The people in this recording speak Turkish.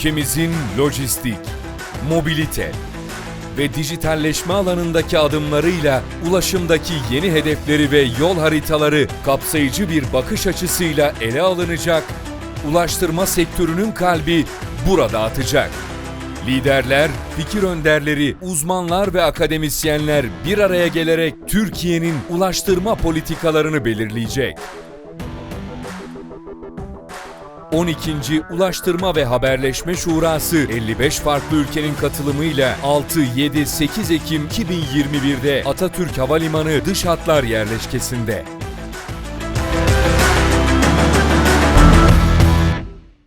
Ülkemizin lojistik, mobilite ve dijitalleşme alanındaki adımlarıyla ulaşımdaki yeni hedefleri ve yol haritaları kapsayıcı bir bakış açısıyla ele alınacak, ulaştırma sektörünün kalbi burada atacak. Liderler, fikir önderleri, uzmanlar ve akademisyenler bir araya gelerek Türkiye'nin ulaştırma politikalarını belirleyecek. 12. Ulaştırma ve Haberleşme Şurası 55 farklı ülkenin katılımıyla 6, 7, 8 Ekim 2021'de Atatürk Havalimanı Dış Hatlar Yerleşkesi'nde